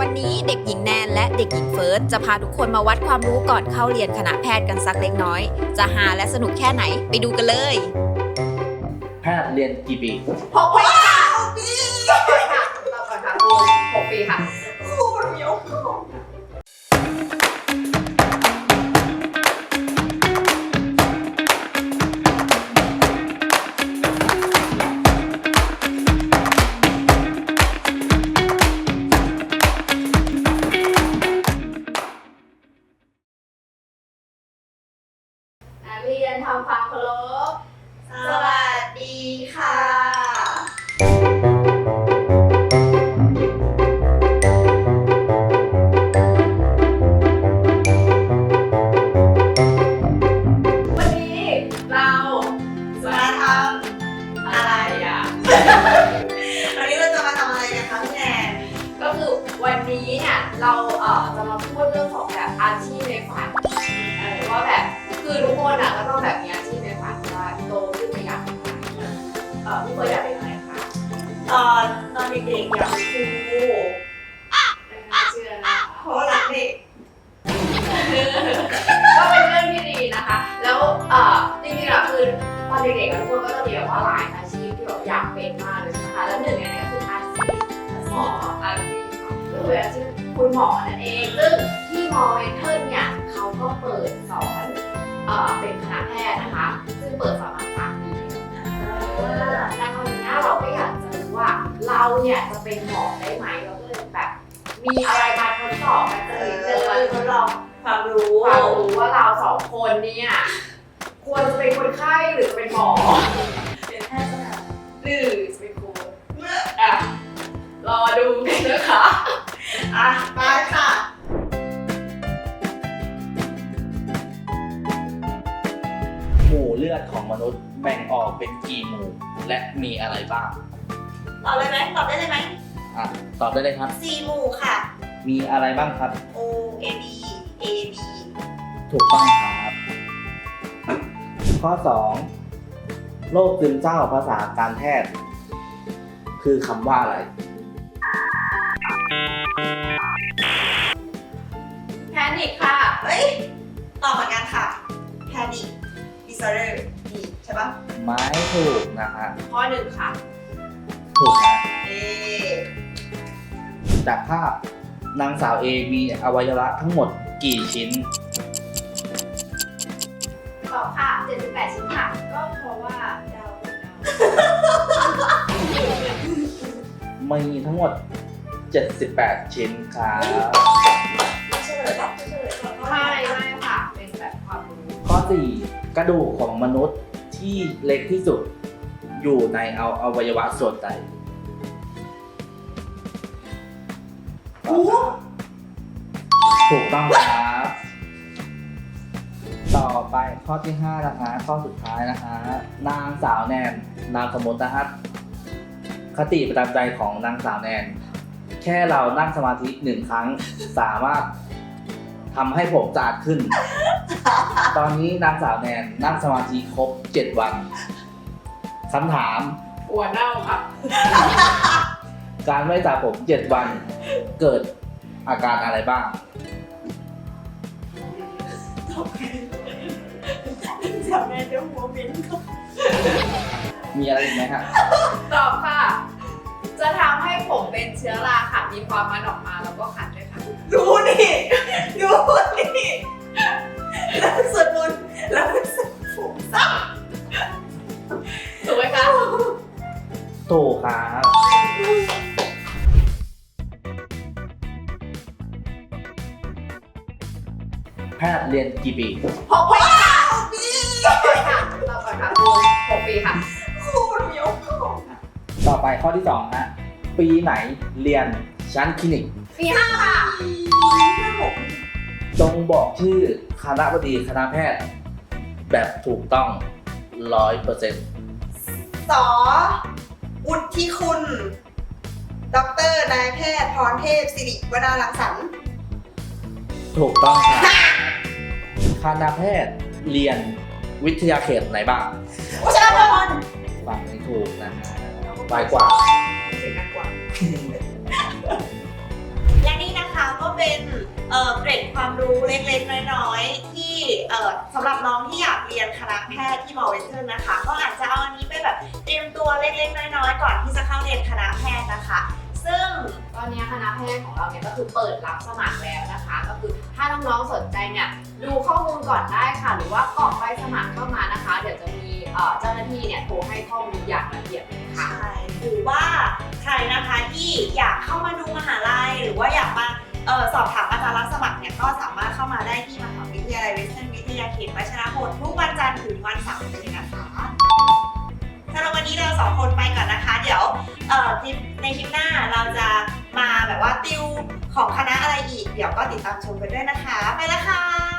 วันนี้เด็กหญิงแนนและเด็กหญิงเฟิร์สจะพาทุกคนมาวัดความรู้ก่อนเข้าเรียนคณะแพทย์กันสักเล็กน้อย จะหาและสนุกแค่ไหนไปดูกันเลย แพทย์เรียนกี่ปีหกปีค่ะหกปีค่ะ เรียนทำความเคารพสวัสดีค่ะ วันนี้เรามาทำอะไรอะ วันนี้เราจะมาทำอะไรกันคะพี่แนนก็คือวันนี้เนี่ยเราเอ่อจะมาพูดเรื่องของแบบอาชีพในฝัน คือทุกคนอะก็ต้องแบบมีอาชีพในฝันว่าโตขึ้นไปอยากเป็นอะไรเออพี่เฟิร์สอยากเป็นอะไรคะตอนตอนเด็กๆอยากเป็นครูไม่น่าเชื่อนะคะเพราะรักเด็กก็เป็นเรื่องที่ดีนะคะ แล้วเอ่อจริงๆอะคือตอนเด็กๆทุกคนก็จะมีแบบว่าหลายอาชีพที่แบบอยากเป็นมากเลยนะคะ แล้วหนึ่งในนั้นก็คืออาชีพหมออาชีพก็คืออาชีพคุณหมอนั่นเองซึ่งที่มอเวนเทิร์นเนี่ยเขาก็เปิดสอน เอ่อเป็นคณะแพทย์นะคะ ซึ่งเปิดสอนมาสามปีแล้วแต่คราวนี้เราก็อยากจะรู้ว่าเราเนี่ยจะเป็นหมอได้ไหมเราก็เลยแบบ มีอะไรมาทดสอบกันเอสักนิดนึงอทดลองความรู้ความรู้ว่าเราสองคนเนี่ยควรจะเป็นคนไข้หรือจะเป็นหมอ เป็นแพทย์สนามหรือจะเป็นครูอะรอดูกันนะคะอะไปค่ะ เลือดของมนุษย์แบ่งออกเป็นกี่หมู่และมีอะไรบ้าง ตอบเลยไหมตอบได้เลยไหมอะตอบได้เลยครับ สี่หมู่ค่ะ มีอะไรบ้างครับ O A B A B ถูกต้องครับ ข้อ 2 โรคซึมเศร้าภาษาการแพทย์ คือคำว่าอะไร แพนิคค่ะเฮ้ย ตอบเหมือนกันค่ะ Panic Disorder นี่ ใช่ปะไม้ถูกนะฮะข้อหนึ่งค่ะถูกนะเอ๊ะจากภาพนางสาวเอมีอวัยวะทั้งหมดกี่ชิ้น ตอบค่ะ 78 ชิ้นค่ะ ก็เพราะว่าดาวเป็นดาวมีทั้งหมด 78 ชิ้นครับเฉลยปะเฉลยก่อนว่าไม่ไม่ค่ะ เป็นแบบความรู้ ข้อ4 กระดูกของมนุษย์ที่เล็กที่สุดอยู่ในเอาอวัยวะส่วนใดหูถูกต้องครับ ต่อไปข้อที่5นะคะข้อสุดท้ายนะคะนางสาวแนนนามสมมตินะครับคติประจำใจของนางสาวแนน แค่เรานั่งสมาธิหนึ่งครั้งสามารถทำให้ผมสะอาดขึ้น ตอนนี้นางสาวแนนนั่งสมาธิครบ7วันคำถาม หัวเน่าค่ะ การไม่สระผม7วัน เกิดอาการอะไรบ้างตอบกันจำได้เดี๋ยวหัวมิ้นก็มีอะไรอีกไหมฮะตอบค่ะ จะทำให้ผมเป็นเชื้อราค่ะ มีความมันออกมาแล้วก็ขัดด้วยค่ะ ดูนี่ ดูนี่ แล้วสวดมนต์แล้วมันสระผมซ้ำถูกไหมคะ ถูกครับแพทย์เรียนกี่ปีหกปีค่ะหกปีค่ะตอบก่อนค่ะครูหกปีค่ะครูมันมีโอกาสต่อไปข้อที่2ฮะปีไหนเรียนชั้นคลินิกปีห้าค่ะ จงบอกชื่อคณะบดีคณะแพทย์ แบบถูกต้องร้อยเปอร์เซ็นต์สออุทธิคุณด็อกเตอร์นายแพทย์พรเทพสิริวนารังสรรค์ถูกต้องครับคณะแพทย์เรียนวิทยาเขตไหนบ้างวชรพรฟังไม่ถูกนะฮะไปกว่า เสียงดังกว่ายัง เอ่อเกร็ดความรู้เล็กๆ น้อยๆ ที่เอ่อสำหรับน้องที่อยากเรียนคณะแพทย์ที่มอเวสเทิร์นนะคะ ก็อาจจะเอาอันนี้ไปแบบเตรียมตัวเล็กๆ น้อยๆ ก่อนที่จะเข้าเรียนคณะแพทย์นะคะ ซึ่งตอนนี้คณะแพทย์ของเราเนี่ยก็คือเปิดรับสมัครแล้วนะคะ ก็คือถ้าน้องๆสนใจเนี่ยดูข้อมูลก่อนได้ค่ะ หรือว่ากรอกใบสมัครเข้ามานะคะ เดี๋ยวจะมีเอ่อเจ้าหน้าที่เนี่ยโทรให้ข้อมูลอย่างละเอียดเลยค่ะใช่หรือว่าใครนะคะที่อยากเข้ามาดูมหาลัยหรือว่าอยากมา เอ่อสอบถามอาจารย์รับสมัครเนี่ยก็สามารถเข้ามาได้ที่มหาวิทยาลัยเวสเทิร์นวิทยาเขตวัชรพลทุกวันจันทร์ถึงวันเสาร์เลยนะคะสำหรับวันนี้เราสองคนไปก่อนนะคะ เดี๋ยวเอ่อคลิปในคลิปหน้าเราจะมาแบบว่าติวของคณะอะไรอีก เดี๋ยวก็ติดตามชมกันด้วยนะคะ ไปแล้วค่ะ